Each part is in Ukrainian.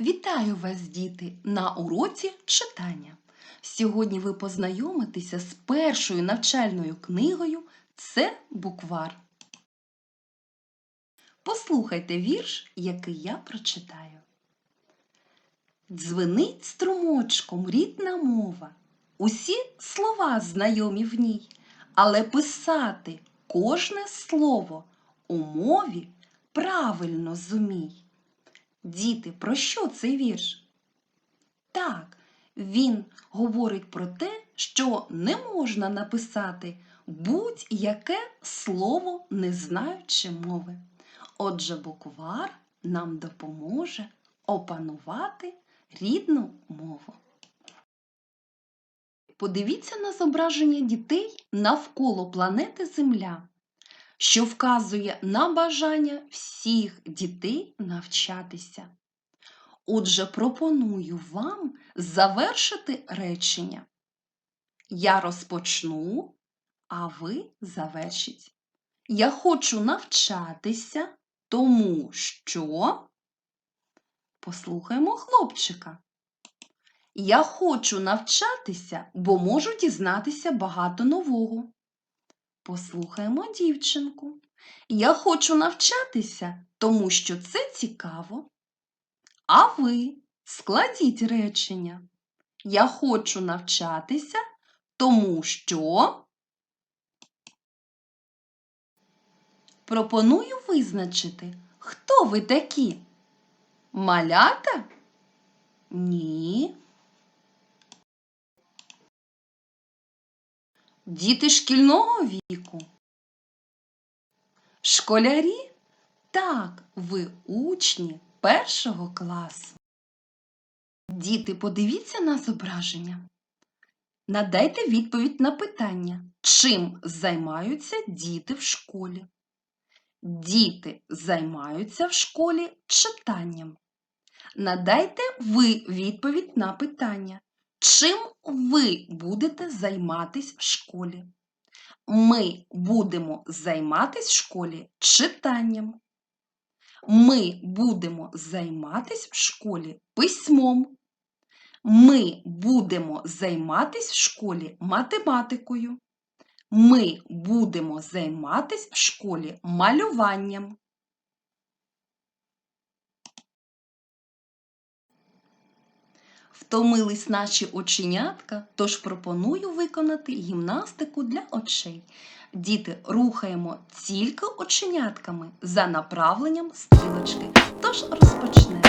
Вітаю вас, діти, на уроці читання. Сьогодні ви познайомитеся з першою навчальною книгою Це буквар. Послухайте вірш, який я прочитаю. Дзвенить струмочком рідна мова. Усі слова знайомі в ній, але писати кожне слово у мові правильно зумій. Діти, про що цей вірш? Так, він говорить про те, що не можна написати будь-яке слово, не знаючи мови. Отже, буквар нам допоможе опанувати рідну мову. Подивіться на зображення дітей навколо планети Земля що вказує на бажання всіх дітей навчатися. Отже, пропоную вам завершити речення. Я розпочну, а ви завершіть. Я хочу навчатися, тому що. Послухаймо хлопчика. Я хочу навчатися, бо можу дізнатися багато нового. Послухаємо дівчинку. Я хочу навчатися, тому що це цікаво. А ви складіть речення. Я хочу навчатися, тому що. Пропоную визначити, хто ви такі? Малята? Ні. Діти шкільного віку. Школярі? Так, ви учні першого класу. Діти, подивіться на зображення. Надайте відповідь на питання, чим займаються діти в школі. Діти займаються в школі читанням. Надайте ви відповідь на питання, Чим ви будете займатись в школі? Ми будемо займатися в школі читанням. Ми будемо займатися в школі письмом. Ми будемо займатися в школі математикою. Ми будемо займатися в школі малюванням. Втомились наші оченятка, тож пропоную виконати гімнастику для очей. Діти, рухаємо тільки оченятками за направленням стрілочки. Тож розпочнемо.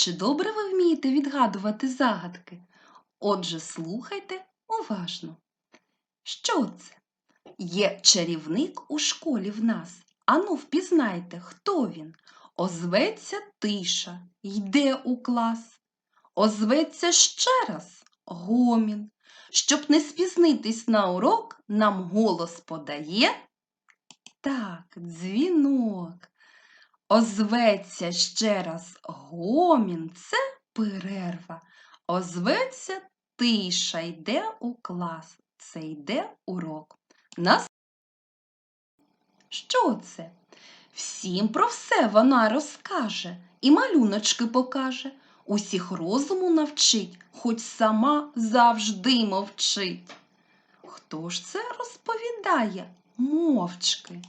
Чи добре ви вмієте відгадувати загадки? Отже, слухайте уважно. Що це? Є чарівник у школі в нас. Ану, впізнайте, хто він? Озветься тиша, йде у клас. Озветься ще раз гомін. Щоб не спізнитись на урок, нам голос подає. Так, дзвінок. Озветься ще раз гомін, це перерва. Озветься тиша, йде у клас, це йде урок. Нас... Що це? Всім про все вона розкаже і малюночки покаже. Усіх розуму навчить, хоч сама завжди мовчить. Хто ж це розповідає мовчки?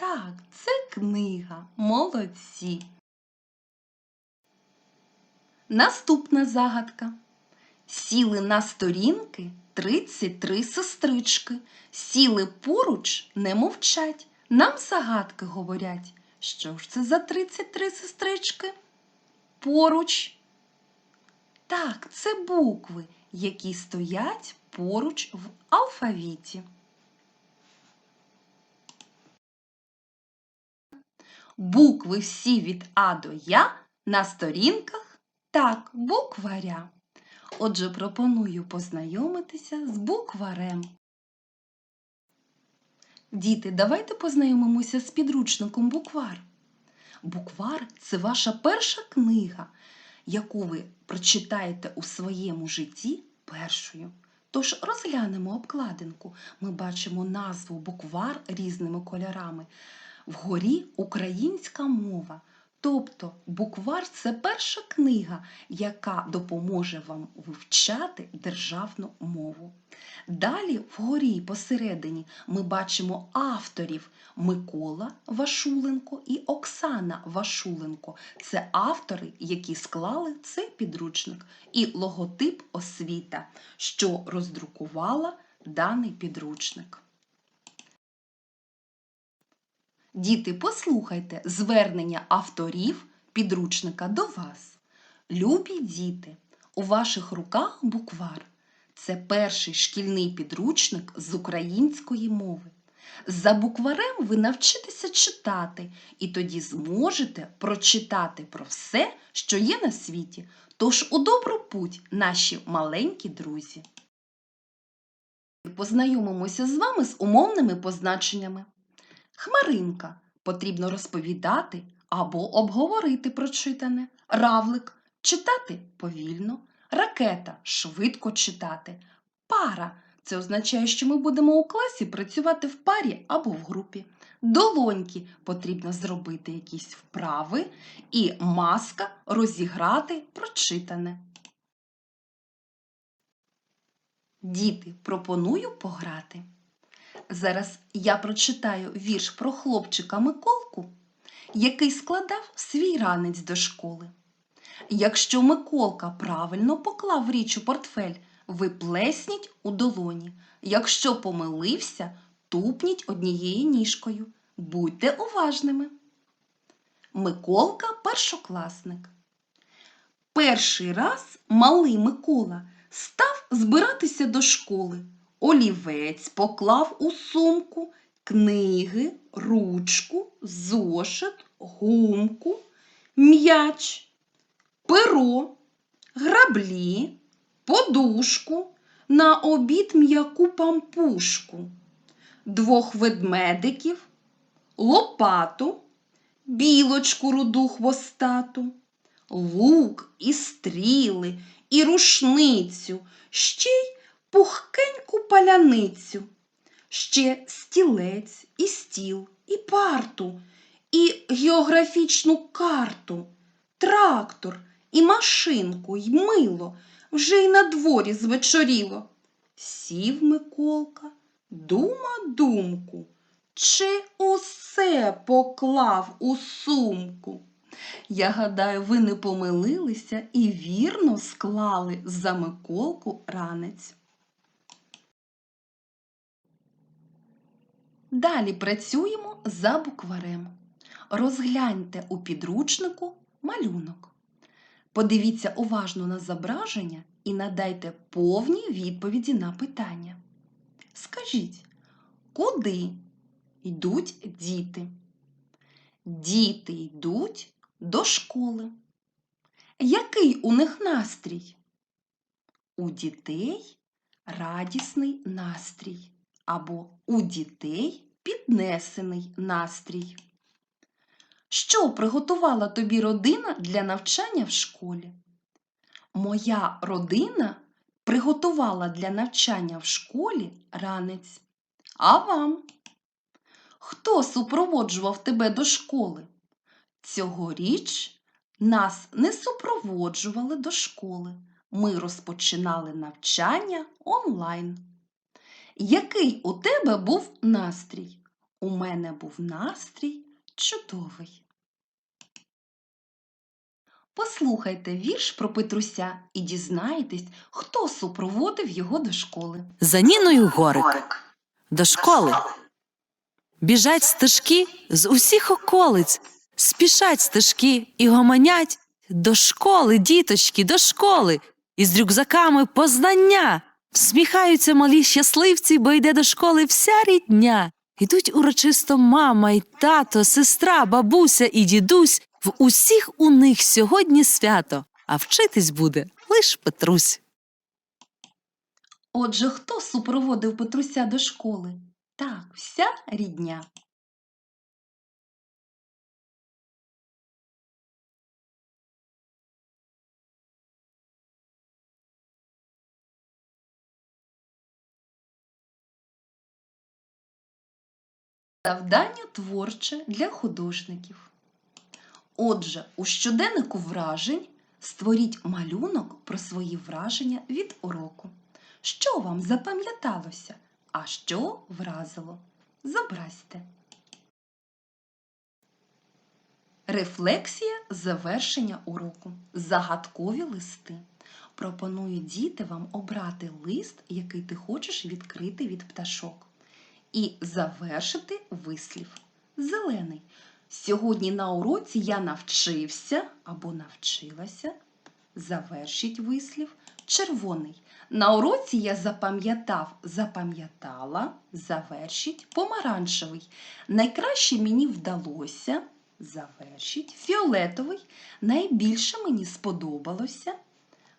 Так, це книга. Молодці. Наступна загадка. Сіли на сторінки 33 сестрички. Сіли поруч, не мовчать. Нам загадки говорять. Що ж це за 33 сестрички? Поруч. Так, це букви, які стоять поруч в алфавіті. Букви всі від А до Я на сторінках так, букваря. Отже, пропоную познайомитися з букварем. Діти, давайте познайомимося з підручником буквар. Буквар це ваша перша книга, яку ви прочитаєте у своєму житті першою. Тож розглянемо обкладинку. Ми бачимо назву буквар різними кольорами. Вгорі українська мова. Тобто буквар це перша книга, яка допоможе вам вивчати державну мову. Далі вгорі посередині ми бачимо авторів Микола Вашуленко і Оксана Вашуленко. Це автори, які склали цей підручник, і логотип освіта, що роздрукувала даний підручник. Діти, послухайте звернення авторів підручника до вас. Любі діти, у ваших руках буквар. Це перший шкільний підручник з української мови. За букварем ви навчитеся читати, і тоді зможете прочитати про все, що є на світі. Тож у добру путь, наші маленькі друзі. Познайомимося з вами з умовними позначеннями. Хмаринка потрібно розповідати або обговорити прочитане. Равлик читати повільно. Ракета швидко читати. Пара це означає, що ми будемо у класі працювати в парі або в групі. Долоньки потрібно зробити якісь вправи, і маска розіграти прочитане. Діти, пропоную пограти. Зараз я прочитаю вірш про хлопчика Миколку, який складав свій ранець до школи. Якщо Миколка правильно поклав річ у портфель, ви плесніть у долоні. Якщо помилився, тупніть однією ніжкою. Будьте уважними. Миколка першокласник. Перший раз малий Микола став збиратися до школи. Олівець поклав у сумку книги, ручку, зошит, гумку, м'яч, перо, граблі, подушку, на обід м'яку пампушку, двох ведмедиків, лопату, білочку руду хвостату, лук і стріли, і рушницю, ще й пухкеньку паляницю, ще стілець, і стіл, і парту, і географічну карту, трактор, і машинку, й мило, вже й на дворі звечоріло. Сів Миколка, дума думку, чи усе поклав у сумку. Я гадаю, ви не помилилися і вірно склали за Миколку ранець. Далі працюємо за букварем. Розгляньте у підручнику малюнок. Подивіться уважно на зображення і надайте повні відповіді на питання. Скажіть, куди йдуть діти? Діти йдуть до школи. Який у них настрій? У дітей радісний настрій або у дітей піднесений настрій. Що приготувала тобі родина для навчання в школі? Моя родина приготувала для навчання в школі ранець. А вам? Хто супроводжував тебе до школи? Цьогоріч нас не супроводжували до школи. Ми розпочинали навчання онлайн. Який у тебе був настрій? У мене був настрій чудовий. Послухайте вірш про Петруся і дізнаєтесь, хто супроводив його до школи. За Ніною Горик до школи. Біжать стежки з усіх околиць, спішать стежки і гомонять до школи, діточки, до школи, із рюкзаками познання. Всміхаються малі щасливці, бо йде до школи вся рідня. Ідуть урочисто мама й тато, сестра, бабуся і дідусь. В усіх у них сьогодні свято, а вчитись буде лиш Петрусь. Отже, хто супроводив Петруся до школи? Так, вся рідня. Завдання творче для художників. Отже, у щоденнику вражень створіть малюнок про свої враження від уроку. Що вам запам'яталося, а що вразило? Зобразьте. Рефлексія завершення уроку. Загадкові листи. Пропоную діти вам обрати лист, який ти хочеш відкрити від пташок. І завершити вислів. Зелений. Сьогодні на уроці я навчився або навчилася. Завершіть вислів. Червоний. На уроці я запам'ятав, запам'ятала, завершіть помаранчевий. Найкраще мені вдалося, завершіть фіолетовий. Найбільше мені сподобалося.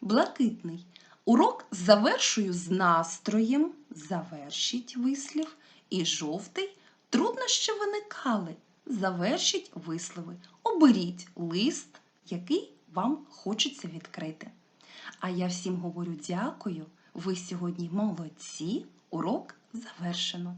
Блакитний. Урок завершую з настроєм, завершіть вислів. І жовтий. Труднощі виникали. Завершіть вислови. Оберіть лист, який вам хочеться відкрити. А я всім говорю дякую. Ви сьогодні молодці. Урок завершено.